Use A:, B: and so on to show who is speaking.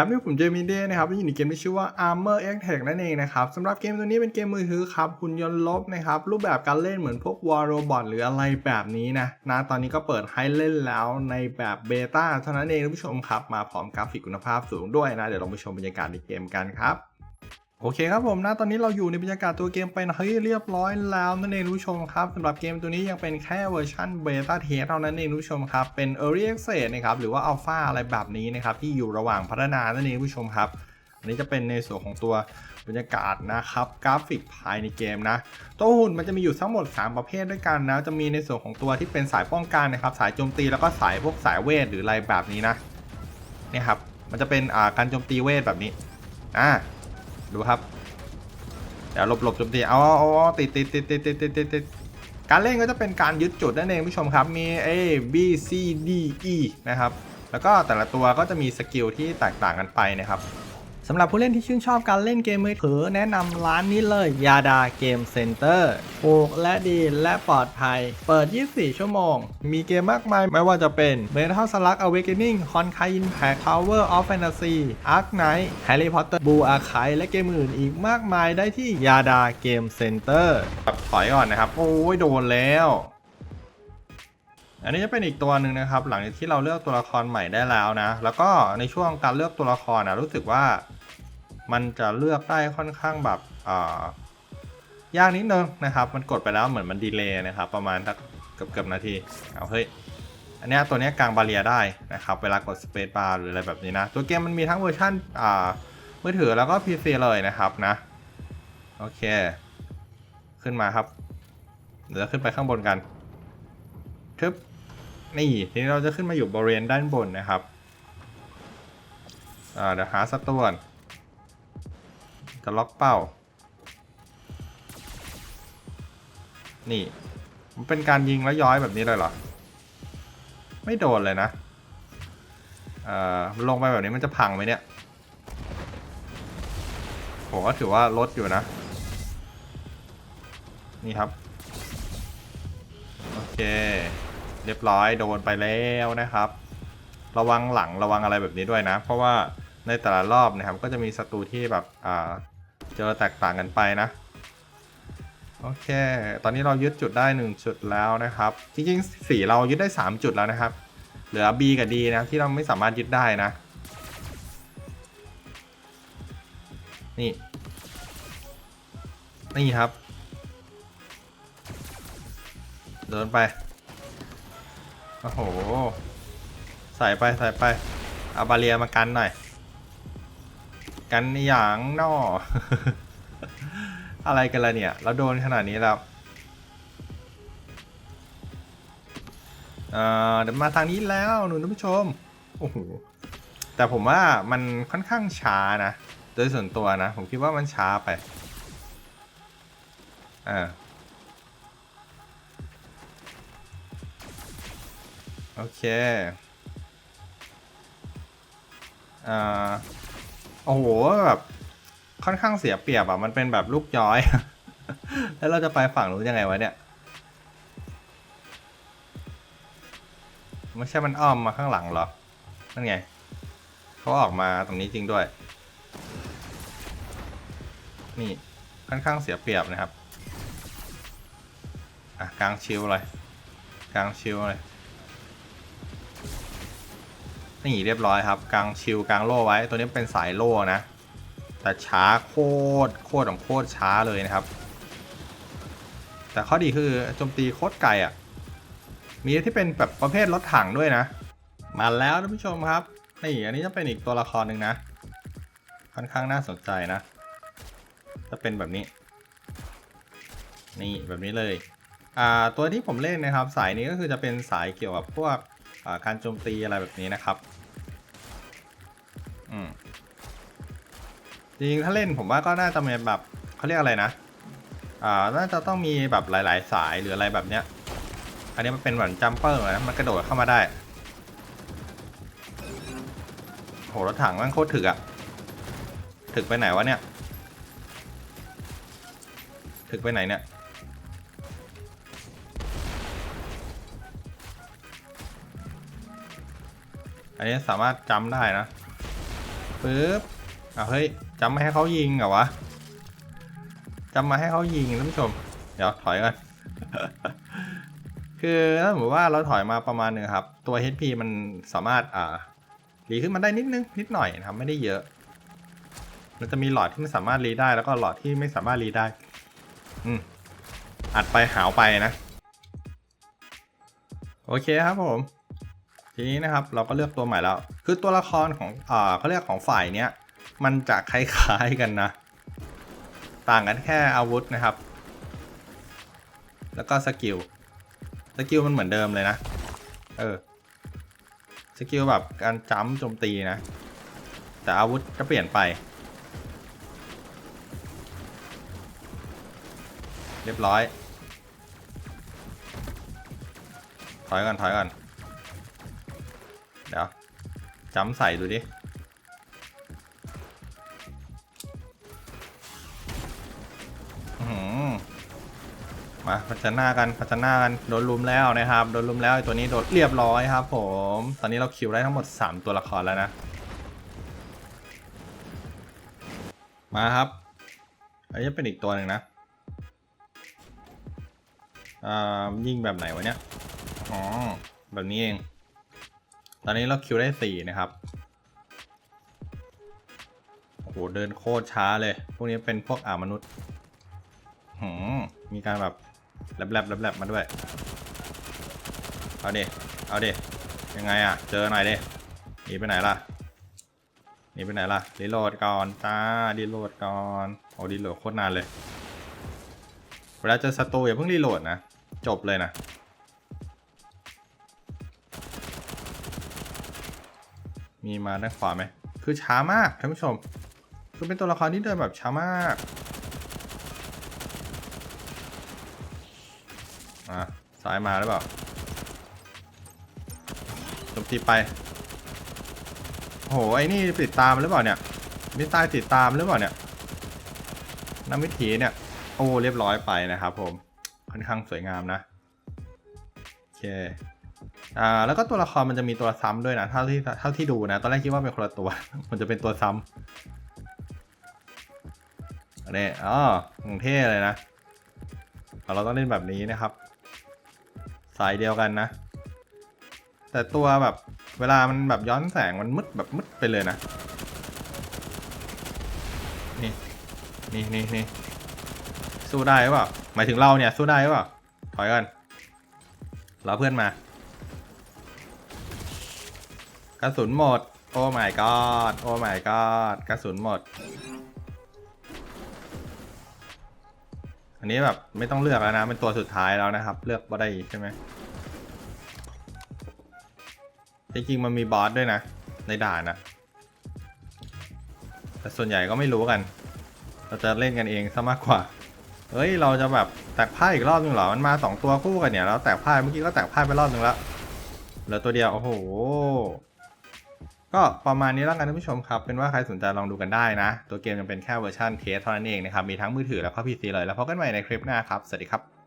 A: ครับนี่ผมเจมินเดนะครับอยู่ในเกมที่ชื่อว่า Armor X Tech นั่นเองนะครับสำหรับเกมตัวนี้เป็นเกมมือถือครับคุณยนต์ลบนะครับรูปแบบการเล่นเหมือนพวก War Robot หรืออะไรแบบนี้นะนะตอนนี้ก็เปิดให้เล่นแล้วในแบบเบต้าเท่านั้นเองท่านผู้ชมครับ มาพร้อมกราฟิกคุณภาพสูงด้วยนะ เดี๋ยวเราไปชมบรรยากาศในเกมกันครับ โอเคครับผมนะตอนนี้เราอยู่ในบรรยากาศตัวเกมไปนะเฮ้ยเรียบร้อยแล้วนั่นเองผู้ชมครับสำหรับเกมตัวนี้ยังเป็นแค่เวอร์ชันเบต้าเทสเท่านั้นเองผู้ชมครับ เป็น Early Access นะครับหรือว่า Alpha อะไรแบบนี้นะครับที่อยู่ระหว่างพัฒนานั่นเองท่านผู้ชมครับอันนี้จะเป็นในส่วนของตัวบรรยากาศนะครับกราฟิกภายในเกมนะตัวหุ่นมันจะมีอยู่ทั้งหมด 3 ประเภทด้วยกันนะจะมีในส่วนของตัวที่เป็นสายป้องกันนะครับสายโจมตีแล้วก็สายพวกสายเวทหรืออะไรแบบนี้นะเนี่ยครับมันจะเป็นการโจมตีเวทแบบนี้อ่า ดูครับ เดี๋ยวหลบหลบจมตีเอาเอาติดติดติดติดติดติดติดการเล่นก็จะเป็นการยึดจุดนั่นเองผู้ชมครับ มี A B C D E นะครับ แล้วก็แต่ละตัวก็จะมีสกิลที่แตกต่างกันไปนะครับ สำหรับผู้เล่นที่ชื่นชอบการเล่นเกมมือถือแนะนำร้านนี้เลยยาดาเกมเซ็นเตอร์ถูกและดีและปลอดภัย เปิด 24 ชั่วโมง มีเกมมากมายไม่ว่าจะเป็น Metal Slug Awakening Honkai Impact Tower of Fantasy Ark Knight Harry Potter Blue Archive และเกมอื่นอีกมากมายได้ที่ยาดาเกมเซ็นเตอร์แบบถอยก่อนนะครับ โอ้ยโดนแล้วอันนี้จะเป็นอีกตัวหนึ่งนะครับ หลังจากที่เราเลือกตัวละครใหม่ได้แล้วนะ แล้วก็ในช่วงการเลือกตัวละครนะรู้สึกว่า มันจะเลือกได้ค่อนข้างแบบยากนิดนึงนะครับ มันกดไปแล้วเหมือนมันดีเลย์นะครับ ประมาณสักเกือบเกือบนาที เอาเฮ้ย อันนี้ตัวนี้กลางบาเรียได้นะครับ เวลากดสเปซบาร์หรืออะไรแบบนี้นะ ตัวเกมมันมีทั้งเวอร์ชันมือถือแล้วก็ PC เลยนะครับนะ โอเค ขึ้นมาครับ เดี๋ยวขึ้นไปข้างบนกันทึบนี่ทีนี้เราจะขึ้นมาอยู่บริเวณด้านบนนะครับเดี๋ยวหาสักตัวก่อน จะล็อกเป้า นี่ มันเป็นการยิงแล้วย้อยแบบนี้เลยเหรอ ไม่โดนเลยนะ เอ่อมันลงไปแบบนี้มันจะพังไหมเนี่ยผมก็ถือว่าลดอยู่นะ นี่ครับ โอเค เรียบร้อยโดนไปแล้วนะครับ ระวังหลังระวังอะไรแบบนี้ด้วยนะ เพราะว่าในแต่ละรอบนะครับก็จะมีศัตรูที่แบบอ่า เจอแตกต่างกันไปนะ โอเค ตอนนี้เรายึดจุดได้ 1 จุดแล้วนะครับ จริงๆสีเรายึดได้ 3 จุดแล้วนะครับ เหลือ B กับ D นะที่เราไม่สามารถยึดได้นะ นี่ นี่ครับ เดินไป โอ้โห ใส่ไปใส่ไปเอาบาเรียมากันหน่อย กันอย่างนออะไรกันละเนี่ยเราโดนขนาดนี้แล้วเออเดี๋ยวมาทางนี้แล้วหนูท่านผู้ชมโอ้โหแต่ผมว่ามันค่อนข้างช้านะ โดยส่วนตัวนะ ผมคิดว่ามันช้าไปอ่าโอเคอ่า โอ้โหแบบค่อนข้างเสียเปรียบอะมันเป็นแบบลูกย้อย แล้วเราจะไปฝั่งนู้นยังไงวะเนี่ย ไม่ใช่มันอ้อมมาข้างหลังหรอ นั่นไง เขาออกมาตรงนี้จริงด้วย นี่ค่อนข้างเสียเปรียบนะครับ อะกลางชิวเลย กลางชิวเลย นี่เรียบร้อยครับกลางชิลกลางโล่ไว้ตัวนี้เป็นสายโล่นะ แต่ช้าโคตรโคตรของโคตรช้าเลยนะครับ แต่ข้อดีคือโจมตีโคตรไกลอะ มีที่เป็นแบบประเภทรถถังด้วยนะ มาแล้วท่านผู้ชมครับนี่อันนี้จะเป็นอีกตัวละครหนึ่งนะ ค่อนข้างน่าสนใจนะ จะเป็นแบบนี้ นี่แบบนี้เลยอ่าตัวที่ผมเล่นนะครับ สายนี้ก็คือจะเป็นสายเกี่ยวกับพวก การโจมตีอะไรแบบนี้นะครับอืมจริงถ้าเล่นผมว่าก็น่าจะมีแบบเขาเรียกอะไรนะอ่าน่าจะต้องมีแบบหลาย ๆ สายหรืออะไรแบบเนี้ย อันนี้มันเป็นเหมือนจัมเปอร์นะมันกระโดดเข้ามาได้โหรถถังมันโคตรถึกอะถึกไปไหนวะเนี่ย ถึกไปไหนเนี่ย อันนี้สามารถจำได้นะปึ๊บอะเฮ้ยจำไม่ให้เขายิงเหรอวะจำมาให้เขายิงท่านผู้ชม เดี๋ยวถอยกันคือถ้าสมมติว่าเราถอยมาประมาณหนึ่งครับ ตัว HP มันสามารถอ่ารีขึ้นมาได้นิดนึงนิดหน่อยนะครับไม่ได้เยอะ มันจะมีหลอดที่ไม่สามารถรีได้แล้วก็หลอดที่ไม่สามารถรีได้ อืมอัดไปหาวไปนะ โอเคครับผม ทีนี้นะครับเราก็เลือกตัวใหม่แล้ว คือตัวละครของอ่าเขาเรียกของฝ่ายเนี้ยมันจะคล้ายๆกันนะ ต่างกันแค่อาวุธนะครับ แล้วก็สกิล สกิลมันเหมือนเดิมเลยนะ เออ สกิลแบบการจัมป์โจมตีนะ แต่อาวุธจะเปลี่ยนไปเรียบร้อย ถอยก่อนถอยก่อน เดี๋ยวจัมป์ใส่ดูดิ มาพัฒนากันพัฒนากัน โดนลุมแล้วนะครับ โดนลุมแล้วตัวนี้โดนเรียบร้อยครับผม ตอนนี้เราคิวได้ทั้งหมด 3 ตัวละครแล้วนะ มาครับ อันนี้เป็นอีกตัวหนึ่งนะอ่ายิงแบบไหนวะเนี่ย อ๋อ แบบนี้เอง อนนี้เราคิวได้4นะครับโอ้โหเดินโคตรช้าเลย พวกนี้เป็นพวกอ่ามนุษย์หืมมีการแบบแลบแลบแลบแลบมาด้วย เอาเดเอาเดยังไงอะเจอหน่อยเดหนีไปไหนล่ะหนีไปไหนล่ะรีโหลดก่อนจ้ารีโหลดก่อนโอ้รีโหลดโคตรนานเลยเวลาเจอศัตรูอย่าเพิ่งรีโหลดนะ จบเลยนะ มีมาด้านขวาไหมคือช้ามากท่านผู้ชม คือเป็นตัวละครที่เดินแบบช้ามากอะซ้ายมาหรือเปล่าจมตีไปโอ้โหไอ้นี่ติดตามหรือเปล่าเนี่ยมิตายติดตามหรือเปล่าเนี่ยน้ำวิถีเนี่ยโอ้เรียบร้อยไปนะครับผมค่อนข้างสวยงามนะโอเค อ่าแล้วก็ตัวละครมันจะมีตัวซ้ำด้วยนะเท่าที่เท่าที่ดูนะ ตอนแรกคิดว่าเป็นคนละตัว มันจะเป็นตัวซ้ำอันนี้อ๋ออย่างเท่เลยนะเราต้องเล่นแบบนี้นะครับ สายเดียวกันนะ แต่ตัวแบบเวลามันแบบย้อนแสงมันมืดแบบมืดไปเลยนะ นี่นี่นี่นี่สู้ได้หรือเปล่าหมายถึงเราเนี่ยสู้ได้หรือเปล่าถอยกันราเพื่อนมา กระสุนหมด โอ้ my god โอ้ my god กระสุนหมด อันนี้แบบไม่ต้องเลือกแล้วนะ เป็นตัวสุดท้ายแล้วนะครับ เลือกบ่ได้ใช่ไหม จริงๆมันมีบอสด้วยนะ ในด่านนะแต่ส่วนใหญ่ก็ไม่รู้กัน เราจะเล่นกันเองซะมากกว่า เฮ้ย เราจะแบบแตกพ่ายอีกรอบนึงเหรอ มันมาสองตัวคู่กันเนี่ย แล้วแตกพ่ายเมื่อกี้ก็แตกพ่ายไปรอบนึงแล้วเหลือตัวเดียว โอ้โห ก็ประมาณนี้แล้วกันท่านผู้ชมครับ เป็นว่าใครสนใจลองดูกันได้นะ ตัวเกมยังเป็นแค่เวอร์ชันเทสเท่านั้นเองนะครับ มีทั้งมือถือแล้วก็พีซีเลย แล้วพบกันใหม่ในคลิปหน้าครับ สวัสดีครับ